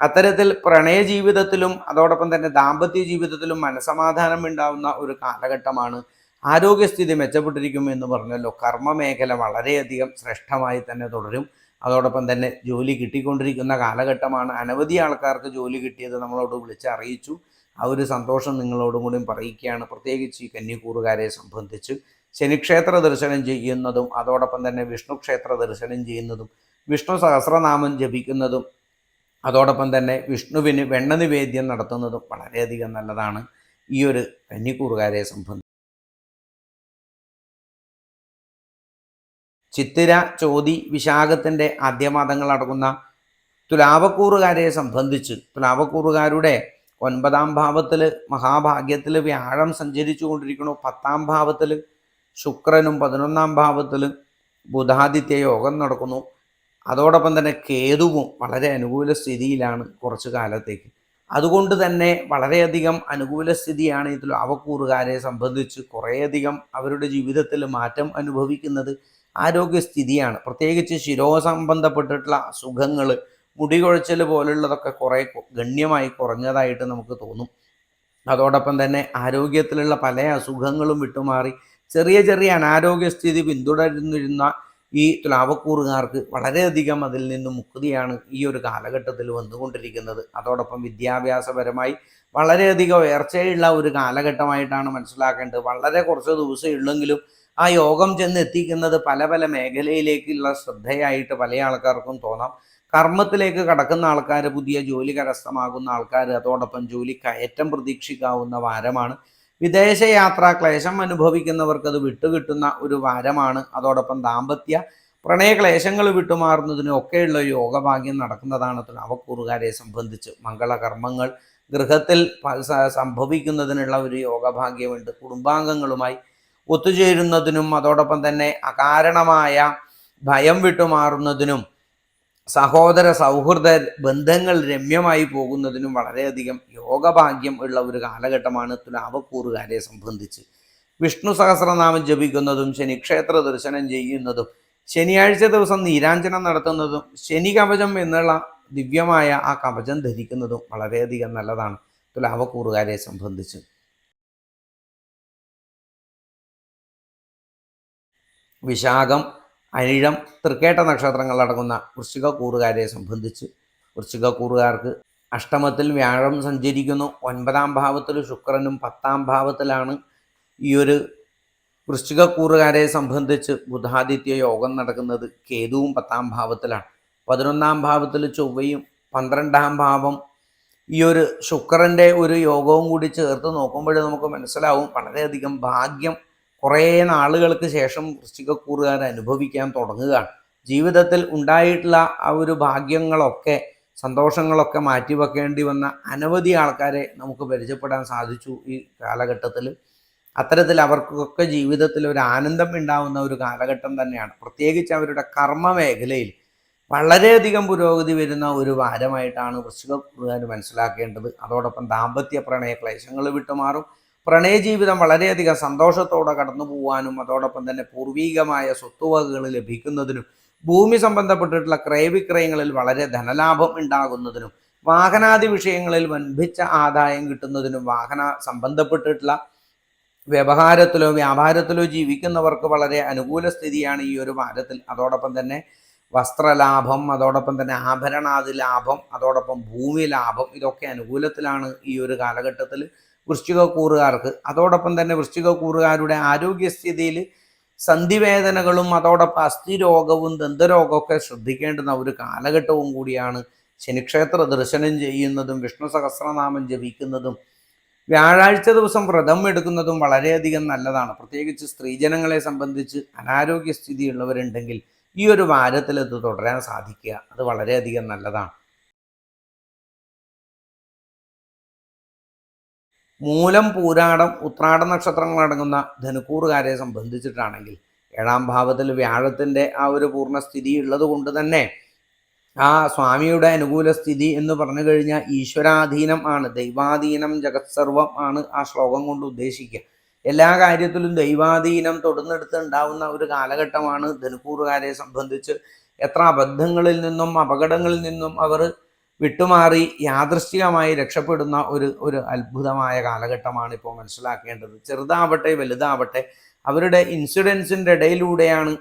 അത്തരത്തിൽ പ്രണയ ജീവിതത്തിലും അതോടൊപ്പം തന്നെ ദാമ്പത്യ ജീവിതത്തിലും മനസമാധാനം ഉണ്ടാവുന്ന ഒരു കാലഘട്ടമാണ് ആരോഗ്യസ്ഥിതി മെച്ചപ്പെട്ടിരിക്കും എന്ന് പറഞ്ഞല്ലോ. കർമ്മമേഖല വളരെയധികം ശ്രേഷ്ഠമായി തന്നെ തുടരും. അതോടൊപ്പം തന്നെ ജോലി കിട്ടിക്കൊണ്ടിരിക്കുന്ന കാലഘട്ടമാണ്. അനവധി ആൾക്കാർക്ക് ജോലി കിട്ടിയത് നമ്മളോട് വിളിച്ച് അറിയിച്ചു. ആ ഒരു സന്തോഷം നിങ്ങളോടും കൂടി പറയുകയാണ്. പ്രത്യേകിച്ച് ഈ കന്യക്കൂറുകാരെ സംബന്ധിച്ച് ശനിക്ഷേത്ര ദർശനം ചെയ്യുന്നതും അതോടൊപ്പം തന്നെ വിഷ്ണു ക്ഷേത്ര ദർശനം ചെയ്യുന്നതും വിഷ്ണു സഹസ്രനാമം ജപിക്കുന്നതും അതോടൊപ്പം തന്നെ വിഷ്ണുവിന് വെണ്ണ നിവേദ്യം നടത്തുന്നതും വളരെയധികം നല്ലതാണ് ഈ ഒരു കന്നിക്കൂറുകാരെ സംബന്ധിച്ച്. ചിത്തിര ചോതി വിശാഖത്തിന്റെ ആദ്യമാദങ്ങൾ അടങ്ങുന്ന തുലാവക്കൂറുകാരെ സംബന്ധിച്ച് തുലാവക്കൂറുകാരുടെ ഒൻപതാം ഭാവത്തിൽ മഹാഭാഗ്യത്തിൽ വ്യാഴം സഞ്ചരിച്ചു കൊണ്ടിരിക്കണു പത്താം ഭാവത്തിൽ ശുക്രനും പതിനൊന്നാം ഭാവത്തിൽ ബുധാദിത്യ യോഗം നടക്കുന്നു. അതോടൊപ്പം തന്നെ കേതുവും വളരെ അനുകൂല സ്ഥിതിയിലാണ് കുറച്ചു കാലത്തേക്ക്. അതുകൊണ്ട് തന്നെ വളരെയധികം അനുകൂല സ്ഥിതിയാണ് ഇതിൽ അവക്കൂറുകാരെ സംബന്ധിച്ച് കുറേയധികം അവരുടെ ജീവിതത്തിൽ മാറ്റം അനുഭവിക്കുന്നത്. ആരോഗ്യസ്ഥിതിയാണ്. പ്രത്യേകിച്ച് ശിരോസംബന്ധപ്പെട്ടിട്ടുള്ള അസുഖങ്ങൾ മുടികൊഴിച്ചൽ പോലുള്ളതൊക്കെ കുറേ ഗണ്യമായി കുറഞ്ഞതായിട്ട് നമുക്ക് തോന്നും. അതോടൊപ്പം തന്നെ ആരോഗ്യത്തിലുള്ള പല അസുഖങ്ങളും വിട്ടുമാറി ചെറിയ ചെറിയ അനാരോഗ്യസ്ഥിതി പിന്തുടരുന്നിരുന്ന ഈ തുലാവക്കൂറുകാർക്ക് വളരെയധികം അതിൽ നിന്ന് മുക്തിയാണ് ഈ ഒരു കാലഘട്ടത്തിൽ വന്നുകൊണ്ടിരിക്കുന്നത്. അതോടൊപ്പം വിദ്യാഭ്യാസപരമായി വളരെയധികം ഉയർച്ചയുള്ള ഒരു കാലഘട്ടമായിട്ടാണ് മനസ്സിലാക്കേണ്ടത്. വളരെ കുറച്ച് ദിവസമേ ഉള്ളെങ്കിലും ആ യോഗം ചെന്ന് എത്തിക്കുന്നത് പല പല മേഖലയിലേക്കുള്ള ശ്രദ്ധയായിട്ട് പല ആൾക്കാർക്കും തോന്നാം. കർമ്മത്തിലേക്ക് കടക്കുന്ന ആൾക്കാർ പുതിയ ജോലി കരസ്ഥമാകുന്ന ആൾക്കാർ അതോടൊപ്പം ജോലി കയറ്റം പ്രതീക്ഷിക്കാവുന്ന വാരമാണ്. വിദേശയാത്ര ക്ലേശം അനുഭവിക്കുന്നവർക്ക് അത് വിട്ടുകിട്ടുന്ന ഒരു വാരമാണ്. അതോടൊപ്പം ദാമ്പത്യ പ്രണയക്ലേശങ്ങൾ വിട്ടുമാറുന്നതിനും ഒക്കെയുള്ള യോഗഭാഗ്യം നടക്കുന്നതാണ് തുലാവക്കൂറുകാരെ സംബന്ധിച്ച്. മംഗളകർമ്മങ്ങൾ ഗൃഹത്തിൽ സംഭവിക്കുന്നതിനുള്ള ഒരു യോഗഭാഗ്യമുണ്ട്. കുടുംബാംഗങ്ങളുമായി ഒത്തുചേരുന്നതിനും അതോടൊപ്പം തന്നെ അകാരണമായ ഭയം വിട്ടുമാറുന്നതിനും സഹോദര സൗഹൃദ ബന്ധങ്ങൾ രമ്യമായി പോകുന്നതിനും വളരെയധികം യോഗഭാഗ്യം ഉള്ള ഒരു കാലഘട്ടമാണ് തുലാവക്കൂറുകാരെ സംബന്ധിച്ച്. വിഷ്ണു സഹസ്രനാമം ജപിക്കുന്നതും ശനിക്ഷേത്ര ദർശനം ചെയ്യുന്നതും ശനിയാഴ്ച ദിവസം നീരാഞ്ജനം നടത്തുന്നതും ശനി കവചം എന്നുള്ള ദിവ്യമായ ആ കവചം ധരിക്കുന്നതും വളരെയധികം നല്ലതാണ് തുലാവക്കൂറുകാരെ സംബന്ധിച്ച്. വിശാഖം അനിഴം തൃക്കേട്ട നക്ഷത്രങ്ങളടങ്ങുന്ന വൃശ്ചിക കൂറുകാരെ സംബന്ധിച്ച് വൃശ്ചിക കൂറുകാർക്ക് അഷ്ടമത്തിൽ വ്യാഴം സഞ്ചരിക്കുന്നു. ഒൻപതാം ഭാവത്തിൽ ശുക്രനും പത്താം ഭാവത്തിലാണ്. ഈ ഒരു വൃശ്ചിക കൂറുകാരെ സംബന്ധിച്ച് ബുധാദിത്യ യോഗം നടക്കുന്നത് കേതുവും പത്താം ഭാവത്തിലാണ്. പതിനൊന്നാം ഭാവത്തിൽ ചൊവ്വയും പന്ത്രണ്ടാം ഭാവം. ഈ ഒരു ശുക്രന്റെ ഒരു യോഗവും കൂടി ചേർത്ത് നോക്കുമ്പോൾ നമുക്ക് മനസ്സിലാവും. വളരെയധികം ഭാഗ്യം കുറേ നാളുകൾക്ക് ശേഷം വൃശ്ചികക്കൂറുകാർ അനുഭവിക്കാൻ തുടങ്ങുകയാണ്. ജീവിതത്തിൽ ഉണ്ടായിട്ടുള്ള ആ ഒരു ഭാഗ്യങ്ങളൊക്കെ സന്തോഷങ്ങളൊക്കെ മാറ്റിവെക്കേണ്ടി വന്ന അനവധി ആൾക്കാരെ നമുക്ക് പരിചയപ്പെടാൻ സാധിച്ചു ഈ കാലഘട്ടത്തിൽ അത്തരത്തിൽ അവർക്കൊക്കെ ജീവിതത്തിൽ ഒരു ആനന്ദം ഉണ്ടാവുന്ന ഒരു കാലഘട്ടം തന്നെയാണ്. പ്രത്യേകിച്ച് അവരുടെ കർമ്മ മേഖലയിൽ വളരെയധികം പുരോഗതി വരുന്ന ഒരു വാരമായിട്ടാണ് വൃശ്ചികക്കുറുകാർ മനസ്സിലാക്കേണ്ടത്. അതോടൊപ്പം ദാമ്പത്യ പ്രണയ ക്ലേശങ്ങൾ വിട്ടുമാറും. പ്രണയ ജീവിതം വളരെയധികം സന്തോഷത്തോടെ കടന്നു പോകാനും അതോടൊപ്പം തന്നെ പൂർവീകമായ സ്വത്തുവകകൾ ലഭിക്കുന്നതിനും ഭൂമി സംബന്ധപ്പെട്ടിട്ടുള്ള ക്രയവിക്രയങ്ങളിൽ വളരെ ധനലാഭം ഉണ്ടാകുന്നതിനും വാഹനാദി വിഷയങ്ങളിൽ വൻപിച്ച ആദായം കിട്ടുന്നതിനും വാഹന സംബന്ധപ്പെട്ടിട്ടുള്ള വ്യവഹാരത്തിലോ വ്യാപാരത്തിലോ ജീവിക്കുന്നവർക്ക് വളരെ അനുകൂല സ്ഥിതിയാണ് ഈ ഒരു വാരത്തിൽ. അതോടൊപ്പം തന്നെ വസ്ത്രലാഭം അതോടൊപ്പം തന്നെ ആഭരണാദി ലാഭം അതോടൊപ്പം ഭൂമി ലാഭം ഇതൊക്കെ അനുകൂലത്തിലാണ് ഈ ഒരു കാലഘട്ടത്തിൽ വൃശ്ചിക കൂറുകാർക്ക് അതോടൊപ്പം തന്നെ വൃശ്ചിക കൂറുകാരുടെ ആരോഗ്യസ്ഥിതിയിൽ സന്ധിവേദനകളും അതോടൊപ്പം അസ്ഥിരോഗവും ദന്തരോഗമൊക്കെ ശ്രദ്ധിക്കേണ്ടുന്ന ഒരു കാലഘട്ടവും കൂടിയാണ് ശനിക്ഷേത്ര ദർശനം ചെയ്യുന്നതും വിഷ്ണു സഹസ്രനാമം ജപിക്കുന്നതും വ്യാഴാഴ്ച ദിവസം വ്രതം എടുക്കുന്നതും വളരെയധികം നല്ലതാണ്. പ്രത്യേകിച്ച് സ്ത്രീജനങ്ങളെ സംബന്ധിച്ച് അനാരോഗ്യസ്ഥിതി അനാരോഗ്യസ്ഥിതിയുള്ളവരുണ്ടെങ്കിൽ ഈ ഒരു വാരത്തിൽ ഇത് തുടരാൻ സാധിക്കുക. അത് വളരെയധികം നല്ലതാണ്. മൂലം പൂരാടം ഉത്രാട നക്ഷത്രങ്ങൾ അടങ്ങുന്ന ധനുക്കൂറുകാരെ സംബന്ധിച്ചിട്ടാണെങ്കിൽ ഏഴാം ഭാവത്തിൽ വ്യാഴത്തിന്റെ ആ ഒരു പൂർണസ്ഥിതി ഉള്ളത് കൊണ്ട് തന്നെ ആ സ്വാമിയുടെ അനുകൂല സ്ഥിതി എന്ന് പറഞ്ഞു കഴിഞ്ഞാൽ ഈശ്വരാധീനം ആണ് ദൈവാധീനം ജഗത്സർവം ആണ് ആ ശ്ലോകം കൊണ്ട് ഉദ്ദേശിക്കുക. എല്ലാ കാര്യത്തിലും ദൈവാധീനം തൊടുന്നെടുത്ത് ഉണ്ടാവുന്ന ഒരു കാലഘട്ടമാണ് ധനുക്കൂറുകാരെ സംബന്ധിച്ച് എത്ര അബദ്ധങ്ങളിൽ നിന്നും അപകടങ്ങളിൽ നിന്നും അവർ വിട്ടുമാറി യാദൃശ്ചികമായി രക്ഷപ്പെടുന്ന ഒരു ഒരു അത്ഭുതമായ കാലഘട്ടമാണ് ഇപ്പോൾ മനസ്സിലാക്കേണ്ടത്. ചെറുതാവട്ടെ വലുതാവട്ടെ അവരുടെ ഇൻസിഡൻസിന്റെ ഇടയിലൂടെയാണ്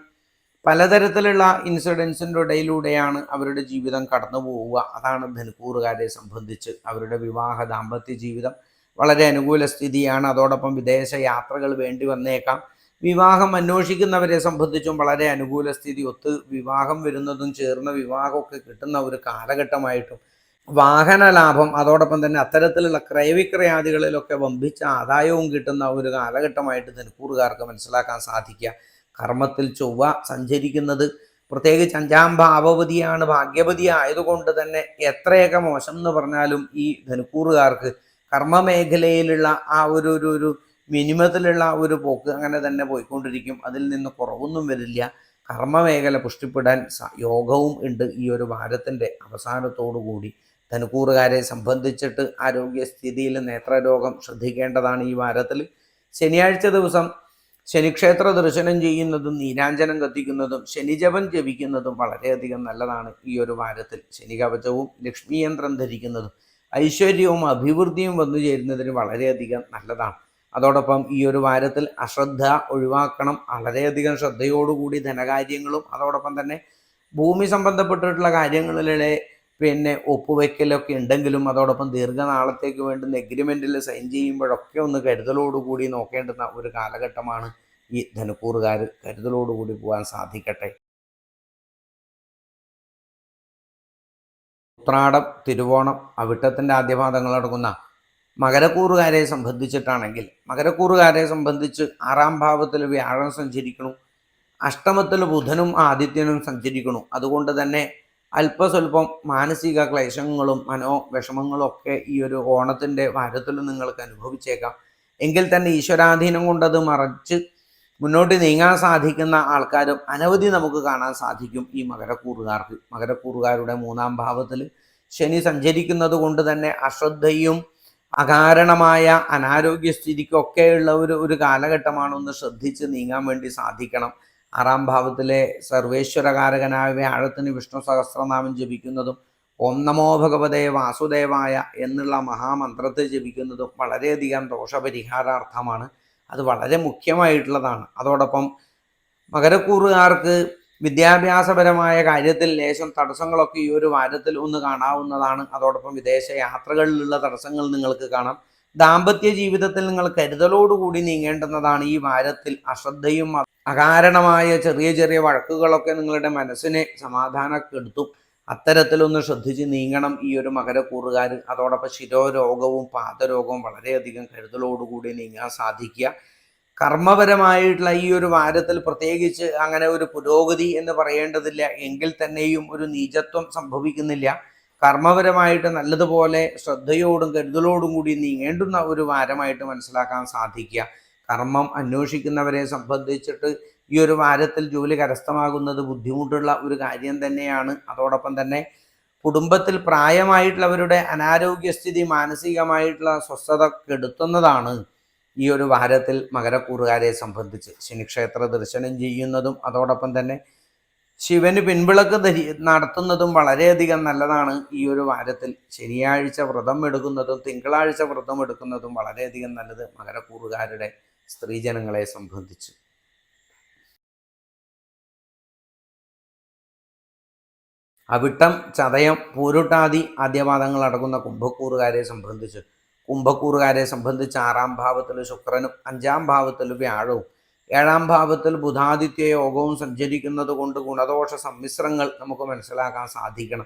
പലതരത്തിലുള്ള ഇൻസിഡൻസിന്റെ ഇടയിലൂടെയാണ് അവരുടെ ജീവിതം കടന്നു പോവുക. അതാണ് ധനുക്കൂറുകാരെ സംബന്ധിച്ച് അവരുടെ വിവാഹ ദാമ്പത്യ ജീവിതം. വളരെ അനുകൂല സ്ഥിതിയാണ്. അതോടൊപ്പം വിദേശ യാത്രകൾ വേണ്ടി വന്നേക്കാം. വിവാഹം അന്വേഷിക്കുന്നവരെ സംബന്ധിച്ചും വളരെ അനുകൂല സ്ഥിതി. ഒത്ത് വിവാഹം വരുന്നതും ചേർന്ന വിവാഹമൊക്കെ കിട്ടുന്ന ഒരു കാലഘട്ടമായിട്ടും വാഹന ലാഭം അതോടൊപ്പം തന്നെ അത്തരത്തിലുള്ള ക്രയവിക്രയാദികളിലൊക്കെ വമ്പിച്ച ആദായവും കിട്ടുന്ന ഒരു കാലഘട്ടമായിട്ട് ധനുക്കൂറുകാർക്ക് മനസ്സിലാക്കാൻ സാധിക്കുക. കർമ്മത്തിൽ ചൊവ്വ സഞ്ചരിക്കുന്നത് പ്രത്യേകിച്ച് അഞ്ചാം ഭാവവതിയാണ് ഭാഗ്യവതി ആയതുകൊണ്ട് തന്നെ എത്രയൊക്കെ മോശം എന്ന് പറഞ്ഞാലും ഈ ധനുക്കൂറുകാർക്ക് കർമ്മ മേഖലയിലുള്ള ആ ഒരു ഒരു ഒരു മിനിമത്തിലുള്ള ഒരു പോക്ക് അങ്ങനെ തന്നെ പോയിക്കൊണ്ടിരിക്കും. അതിൽ നിന്ന് കുറവൊന്നും വരില്ല. കർമ്മ മേഖല പുഷ്ടിപ്പെടാൻ യോഗവും ഉണ്ട് ഈ ഒരു വാരത്തിന്റെ അവസാനത്തോടു കൂടി ധനുക്കൂറുകാരെ സംബന്ധിച്ചിട്ട് ആരോഗ്യസ്ഥിതിയിൽ നേത്രരോഗം ശ്രദ്ധിക്കേണ്ടതാണ് ഈ വാരത്തിൽ. ശനിയാഴ്ച ദിവസം ശനിക്ഷേത്ര ദർശനം ചെയ്യുന്നതും നീരാഞ്ജനം കത്തിക്കുന്നതും ശനിജപം ജപിക്കുന്നതും വളരെയധികം നല്ലതാണ് ഈ ഒരു വാരത്തിൽ. ശനി കവചവും ലക്ഷ്മി യന്ത്രം ധരിക്കുന്നതും ഐശ്വര്യവും അഭിവൃദ്ധിയും വന്നു ചേരുന്നതിന് വളരെയധികം നല്ലതാണ്. അതോടൊപ്പം ഈ ഒരു വാരത്തിൽ അശ്രദ്ധ ഒഴിവാക്കണം വളരെയധികം ശ്രദ്ധയോടുകൂടി ധനകാര്യങ്ങളും അതോടൊപ്പം തന്നെ ഭൂമി സംബന്ധപ്പെട്ടിട്ടുള്ള കാര്യങ്ങളിലെ പിന്നെ ഒപ്പുവെക്കലൊക്കെ ഉണ്ടെങ്കിലും അതോടൊപ്പം ദീർഘനാളത്തേക്ക് വേണ്ടുന്ന എഗ്രിമെന്റിൽ സൈൻ ചെയ്യുമ്പോഴൊക്കെ ഒന്ന് കരുതലോടുകൂടി നോക്കേണ്ടുന്ന ഒരു കാലഘട്ടമാണ് ഈ ധനുക്കൂറുകാർ കരുതലോടുകൂടി പോകാൻ സാധിക്കട്ടെ. ഉത്രാടം തിരുവോണം അവിട്ടത്തിന്റെ ആദ്യപാദങ്ങൾ അടങ്ങുന്ന മകരക്കൂറുകാരെ സംബന്ധിച്ചിട്ടാണെങ്കിൽ മകരക്കൂറുകാരെ സംബന്ധിച്ച് ആറാം ഭാവത്തിൽ വ്യാഴം സഞ്ചരിക്കണു അഷ്ടമത്തിൽ ബുധനും ആദിത്യനും സഞ്ചരിക്കണു അതുകൊണ്ട് തന്നെ അല്പസ്വല്പം മാനസിക ക്ലേശങ്ങളും മനോ വിഷമങ്ങളും ഒക്കെ ഈ ഒരു ഓണത്തിന്റെ വാരത്തിൽ നിങ്ങൾക്ക് അനുഭവിച്ചേക്കാം. എങ്കിൽ തന്നെ ഈശ്വരാധീനം കൊണ്ടത് മറച്ച് മുന്നോട്ട് നീങ്ങാൻ സാധിക്കുന്ന ആൾക്കാരും അനവധി നമുക്ക് കാണാൻ സാധിക്കും ഈ മകരക്കൂറുകാർക്ക്. മകരക്കൂറുകാരുടെ മൂന്നാം ഭാവത്തിൽ ശനി സഞ്ചരിക്കുന്നത് കൊണ്ട് തന്നെ അശ്രദ്ധയും അകാരണമായ അനാരോഗ്യസ്ഥിതിക്കൊക്കെയുള്ള ഒരു ഒരു കാലഘട്ടമാണ് ഒന്ന് ശ്രദ്ധിച്ച് നീങ്ങാൻ വേണ്ടി സാധിക്കണം. ആറാം ഭാവത്തിലെ സർവേശ്വരകാരകനായ വ്യാഴത്തിന് വിഷ്ണു സഹസ്രനാമം ജപിക്കുന്നതും ഓം നമോ ഭഗവതേ വാസുദേവായ എന്നുള്ള മഹാമന്ത്രത്തെ ജപിക്കുന്നതും വളരെയധികം ദോഷപരിഹാരാർത്ഥമാണ്. അത് വളരെ മുഖ്യമായിട്ടുള്ളതാണ്. അതോടൊപ്പം മകരക്കൂറുകാർക്ക് വിദ്യാഭ്യാസപരമായ കാര്യത്തിൽ ലേശം തടസ്സങ്ങളൊക്കെ ഈ ഒരു വാരത്തിൽ ഒന്ന് കാണാവുന്നതാണ്. അതോടൊപ്പം വിദേശ യാത്രകളിലുള്ള തടസ്സങ്ങൾ നിങ്ങൾക്ക് കാണാം. ദാമ്പത്യ ജീവിതത്തിൽ നിങ്ങൾ കരുതലോടുകൂടി നീങ്ങേണ്ടുന്നതാണ് ഈ വാരത്തിൽ അശ്രദ്ധയും അകാരണമായ ചെറിയ ചെറിയ വഴക്കുകളൊക്കെ നിങ്ങളുടെ മനസ്സിനെ സമാധാനക്കെടുത്തും. അത്തരത്തിലൊന്ന് ശ്രദ്ധിച്ച് നീങ്ങണം ഈ ഒരു മകരക്കൂറുകാർ അതോടൊപ്പം ശിരോരോഗവും പാദരോഗവും വളരെയധികം കരുതലോടുകൂടി നീങ്ങാൻ സാധിക്കുക. കർമ്മപരമായിട്ടുള്ള ഈ ഒരു വാരത്തിൽ പ്രത്യേകിച്ച് അങ്ങനെ ഒരു പുരോഗതി എന്ന് പറയേണ്ടതില്ല. എങ്കിൽ തന്നെയും ഒരു നീചത്വം സംഭവിക്കുന്നില്ല. കർമ്മപരമായിട്ട് നല്ലതുപോലെ ശ്രദ്ധയോടും കരുതലോടും കൂടി നീങ്ങേണ്ടുന്ന ഒരു വാരമായിട്ട് മനസ്സിലാക്കാൻ സാധിക്കുക. കർമ്മം അന്വേഷിക്കുന്നവരെ സംബന്ധിച്ചിട്ട് ഈ ഒരു വാരത്തിൽ ജോലി കരസ്ഥമാകുന്നത് ബുദ്ധിമുട്ടുള്ള ഒരു കാര്യം തന്നെയാണ്. അതോടൊപ്പം തന്നെ കുടുംബത്തിൽ പ്രായമായിട്ടുള്ളവരുടെ അനാരോഗ്യസ്ഥിതി മാനസികമായിട്ടുള്ള സ്വസ്ഥത കെടുത്തുന്നതാണ് ഈ ഒരു വാരത്തിൽ മകരക്കൂറുകാരെ സംബന്ധിച്ച്. ശനിക്ഷേത്ര ദർശനം ചെയ്യുന്നതും അതോടൊപ്പം തന്നെ ശിവന് പിൻവിളക്ക് ധരി നടത്തുന്നതും വളരെയധികം നല്ലതാണ് ഈ ഒരു വാരത്തിൽ. ശനിയാഴ്ച വ്രതം എടുക്കുന്നതും തിങ്കളാഴ്ച വ്രതം എടുക്കുന്നതും വളരെയധികം നല്ലത് മകരക്കൂറുകാരുടെ സ്ത്രീജനങ്ങളെ സംബന്ധിച്ച്. അവിട്ടം ചതയം പൂരുട്ടാതി ആദ്യപാദങ്ങൾ അടങ്ങുന്ന കുംഭക്കൂറുകാരെ സംബന്ധിച്ച് കുംഭക്കൂറുകാരെ സംബന്ധിച്ച് ആറാം ഭാവത്തിൽ ശുക്രനും അഞ്ചാം ഭാവത്തിൽ വ്യാഴവും ഏഴാം ഭാവത്തിൽ ബുധാദിത്യ യോഗവും സഞ്ചരിക്കുന്നത് കൊണ്ട് ഗുണദോഷ സമ്മിശ്രങ്ങൾ നമുക്ക് മനസ്സിലാക്കാൻ സാധിക്കണം.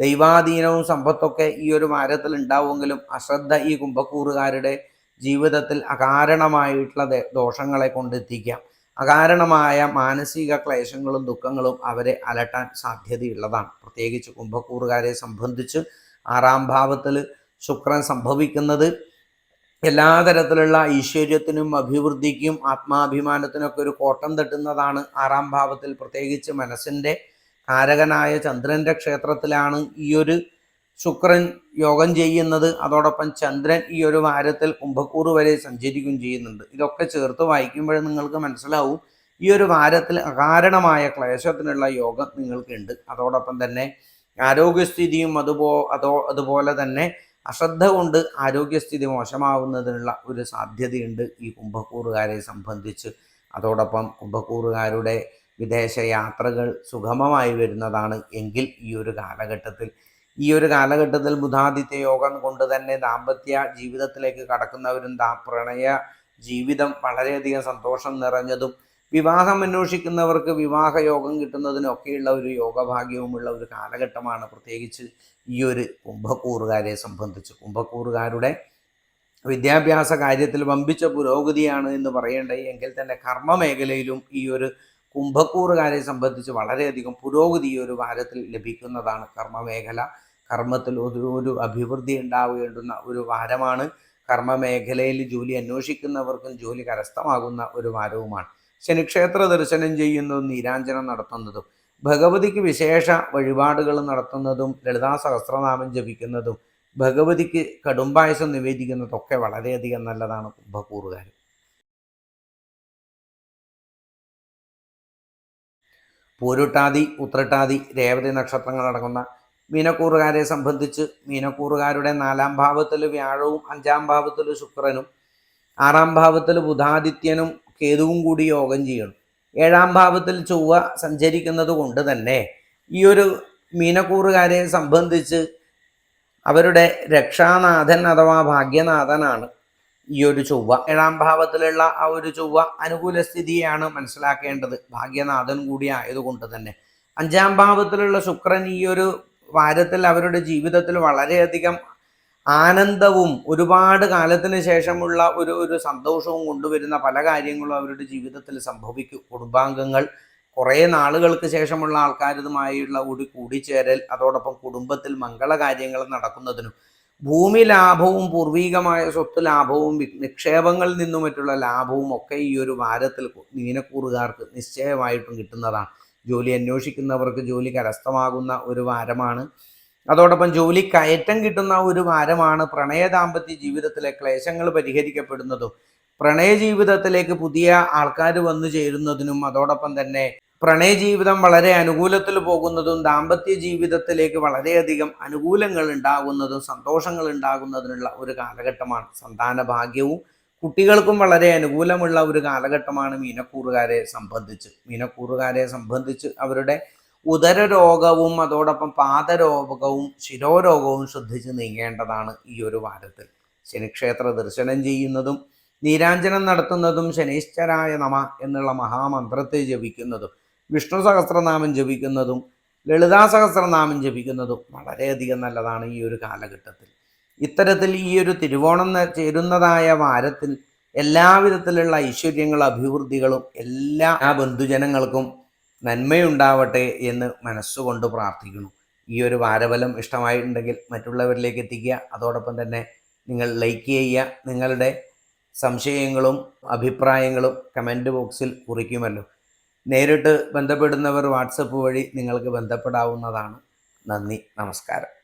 ദൈവാധീനവും സമ്പത്തൊക്കെ ഈ ഒരു വാരത്തിൽ ഉണ്ടാവുമെങ്കിലും അശ്രദ്ധ ഈ കുംഭക്കൂറുകാരുടെ ജീവിതത്തിൽ അകാരണമായിട്ടുള്ള ദോഷങ്ങളെ കൊണ്ടെത്തിക്കാം. അകാരണമായ മാനസിക ക്ലേശങ്ങളും ദുഃഖങ്ങളും അവരെ അലട്ടാൻ സാധ്യതയുള്ളതാണ്. പ്രത്യേകിച്ച് കുംഭക്കൂറുകാരെ സംബന്ധിച്ച് ആറാം ഭാവത്തിൽ ശുക്രൻ സംഭവിക്കുന്നത് എല്ലാ തരത്തിലുള്ള ഐശ്വര്യത്തിനും അഭിവൃദ്ധിക്കും ആത്മാഭിമാനത്തിനൊക്കെ ഒരു കോട്ടം തട്ടുന്നതാണ് ആറാം ഭാവത്തിൽ പ്രത്യേകിച്ച് മനസ്സിന്റെ കാരകനായ ചന്ദ്രന്റെ ക്ഷേത്രത്തിലാണ് ഈ ഒരു ശുക്രൻ യോഗം ചെയ്യുന്നത്. അതോടൊപ്പം ചന്ദ്രൻ ഈ ഒരു വാരത്തിൽ കുംഭക്കൂറ് വരെ സഞ്ചരിക്കുകയും ചെയ്യുന്നുണ്ട്. ഇതൊക്കെ ചേർത്ത് വായിക്കുമ്പോൾ നിങ്ങൾക്ക് മനസ്സിലാവും. ഈ ഒരു വാരത്തിൽ അകാരണമായ ക്ലേശത്തിനുള്ള യോഗം നിങ്ങൾക്കുണ്ട്. അതോടൊപ്പം തന്നെ ആരോഗ്യസ്ഥിതിയും അതുപോ അതോ അതുപോലെ തന്നെ അശ്രദ്ധ കൊണ്ട് ആരോഗ്യസ്ഥിതി മോശമാവുന്നതിനുള്ള ഒരു സാധ്യതയുണ്ട് ഈ കുംഭക്കൂറുകാരെ സംബന്ധിച്ച്. അതോടൊപ്പം കുംഭക്കൂറുകാരുടെ വിദേശ യാത്രകൾ സുഗമമായി വരുന്നതാണ് എങ്കിൽ ഈ ഒരു കാലഘട്ടത്തിൽ. ഈ ഒരു കാലഘട്ടത്തിൽ ബുധാദിത്യ യോഗം കൊണ്ട് തന്നെ ദാമ്പത്യ ജീവിതത്തിലേക്ക് കടക്കുന്നവരും ദാ പ്രണയ ജീവിതം വളരെയധികം സന്തോഷം നിറഞ്ഞതും വിവാഹം അന്വേഷിക്കുന്നവർക്ക് വിവാഹ യോഗം കിട്ടുന്നതിനൊക്കെയുള്ള ഒരു യോഗഭാഗ്യവുമുള്ള ഒരു കാലഘട്ടമാണ് പ്രത്യേകിച്ച് ഈ ഒരു കുംഭക്കൂറുകാരെ സംബന്ധിച്ച്. കുംഭക്കൂറുകാരുടെ വിദ്യാഭ്യാസ കാര്യത്തിൽ വമ്പിച്ച പുരോഗതിയാണ് എന്ന് പറയേണ്ട? എങ്കിൽ തന്നെ കർമ്മ മേഖലയിലും ഈ ഒരു കുംഭക്കൂറുകാരെ സംബന്ധിച്ച് വളരെയധികം പുരോഗതി ഈ ഒരു വാരത്തിൽ ലഭിക്കുന്നതാണ് കർമ്മ മേഖല കർമ്മത്തിൽ ഒരു ഒരു അഭിവൃദ്ധി ഉണ്ടാവേണ്ടുന്ന ഒരു വാരമാണ്. കർമ്മ മേഖലയിൽ ജോലി അന്വേഷിക്കുന്നവർക്കും ജോലി കരസ്ഥമാകുന്ന ഒരു വാരവുമാണ്. ശനിക്ഷേത്ര ദർശനം ചെയ്യുന്നതും നീരാഞ്ജനം നടത്തുന്നതും ഭഗവതിക്ക് വിശേഷ വഴിപാടുകൾ നടത്തുന്നതും ലളിതാ സഹസ്രനാമം ജപിക്കുന്നതും ഭഗവതിക്ക് കടുംപായസം നിവേദിക്കുന്നതൊക്കെ വളരെയധികം നല്ലതാണ് കുംഭക്കൂറുകാർ പൂരുട്ടാതി ഉത്രട്ടാതി രേവതി നക്ഷത്രങ്ങൾ അടങ്ങുന്ന മീനക്കൂറുകാരെ സംബന്ധിച്ച് മീനക്കൂറുകാരുടെ നാലാം ഭാവത്തിൽ വ്യാഴവും അഞ്ചാം ഭാവത്തിൽ ശുക്രനും ആറാം ഭാവത്തിൽ ബുധാദിത്യനും കേതുവും കൂടി യോഗം ചെയ്യണം. ഏഴാം ഭാവത്തിൽ ചൊവ്വ സഞ്ചരിക്കുന്നത് കൊണ്ട് തന്നെ ഈ ഒരു മീനക്കൂറുകാരെ സംബന്ധിച്ച് അവരുടെ രക്ഷാനാഥൻ അഥവാ ഭാഗ്യനാഥനാണ് ഈ ഒരു ചൊവ്വ. ഏഴാം ഭാവത്തിലുള്ള ആ ഒരു ചൊവ്വ അനുകൂല സ്ഥിതിയാണ് മനസ്സിലാക്കേണ്ടത്. ഭാഗ്യനാഥൻ കൂടി ആയതുകൊണ്ട് തന്നെ. അഞ്ചാം ഭാവത്തിലുള്ള ശുക്രൻ ഈ ഒരു വാരത്തിൽ അവരുടെ ജീവിതത്തിൽ വളരെയധികം ആനന്ദവും ഒരുപാട് കാലത്തിന് ശേഷമുള്ള ഒരു ഒരു സന്തോഷവും കൊണ്ടുവരുന്ന പല കാര്യങ്ങളും അവരുടെ ജീവിതത്തിൽ സംഭവിക്കും. കുടുംബാംഗങ്ങൾ കുറേ നാളുകൾക്ക് ശേഷമുള്ള ആൾക്കാരുമായുള്ള ഒരു കൂടിച്ചേരൽ അതോടൊപ്പം കുടുംബത്തിൽ മംഗളകാര്യങ്ങൾ നടക്കുന്നതിനും ഭൂമി ലാഭവും പൂർവീകമായ സ്വത്ത് ലാഭവും നിക്ഷേപങ്ങളിൽ നിന്നും മറ്റുള്ള ലാഭവും ഒക്കെ ഈ ഒരു വാരത്തിൽ മീനക്കൂറുകാർക്ക് നിശ്ചയമായിട്ടും കിട്ടുന്നതാണ്. ജോലി അന്വേഷിക്കുന്നവർക്ക് ജോലി കരസ്ഥമാകുന്ന ഒരു വാരമാണ്. അതോടൊപ്പം ജോലി കയറ്റം കിട്ടുന്ന ഒരു വാരമാണ് പ്രണയ ദാമ്പത്യ ജീവിതത്തിലെ ക്ലേശങ്ങൾ പരിഹരിക്കപ്പെടുന്നതും. പ്രണയ ജീവിതത്തിലേക്ക് പുതിയ ആൾക്കാർ വന്നു ചേരുന്നതിനും അതോടൊപ്പം തന്നെ പ്രണയ ജീവിതം വളരെ അനുകൂലത്തിൽ പോകുന്നതും ദാമ്പത്യ ജീവിതത്തിലേക്ക് വളരെയധികം അനുകൂലങ്ങൾ ഉണ്ടാകുന്നതും സന്തോഷങ്ങൾ ഉണ്ടാകുന്നതിനുള്ള ഒരു കാലഘട്ടമാണ് സന്താന ഭാഗ്യവും. കുട്ടികൾക്കും വളരെ അനുകൂലമുള്ള ഒരു കാലഘട്ടമാണ് മീനക്കൂറുകാരെ സംബന്ധിച്ച്. മീനക്കൂറുകാരെ സംബന്ധിച്ച് അവരുടെ ഉദരരോഗവും അതോടൊപ്പം പാദരോഗവും ശിരോരോഗവും ശ്രദ്ധിച്ച് നീങ്ങേണ്ടതാണ് ഈ ഒരു വാരത്തിൽ. ശനിക്ഷേത്ര ദർശനം ചെയ്യുന്നതും നീരാഞ്ജനം നടത്തുന്നതും ശനീശ്വരായ നമ എന്നുള്ള മഹാമന്ത്രത്തെ ജപിക്കുന്നതും വിഷ്ണു സഹസ്രനാമം ജപിക്കുന്നതും ലളിതാ സഹസ്രനാമം ജപിക്കുന്നതും വളരെയധികം നല്ലതാണ് ഈ ഒരു കാലഘട്ടത്തിൽ. ഇത്തരത്തിൽ ഈ ഒരു തിരുവോണം ചേരുന്നതായ വാരത്തിൽ എല്ലാവിധത്തിലുള്ള ഐശ്വര്യങ്ങളും അഭിവൃദ്ധികളും എല്ലാ ബന്ധുജനങ്ങൾക്കും നന്മയുണ്ടാവട്ടെ എന്ന് മനസ്സുകൊണ്ട് പ്രാർത്ഥിക്കുന്നു. ഈ ഒരു വാരബലം ഇഷ്ടമായിട്ടുണ്ടെങ്കിൽ മറ്റുള്ളവരിലേക്ക് എത്തിക്കുക. അതോടൊപ്പം തന്നെ നിങ്ങൾ ലൈക്ക് ചെയ്യുക. നിങ്ങളുടെ സംശയങ്ങളും അഭിപ്രായങ്ങളും കമന്റ് ബോക്സിൽ കുറിക്കുമല്ലോ. നേരിട്ട് ബന്ധപ്പെടുന്നവർ വാട്സപ്പ് വഴി നിങ്ങൾക്ക് ബന്ധപ്പെടാവുന്നതാണ്. നന്ദി നമസ്കാരം.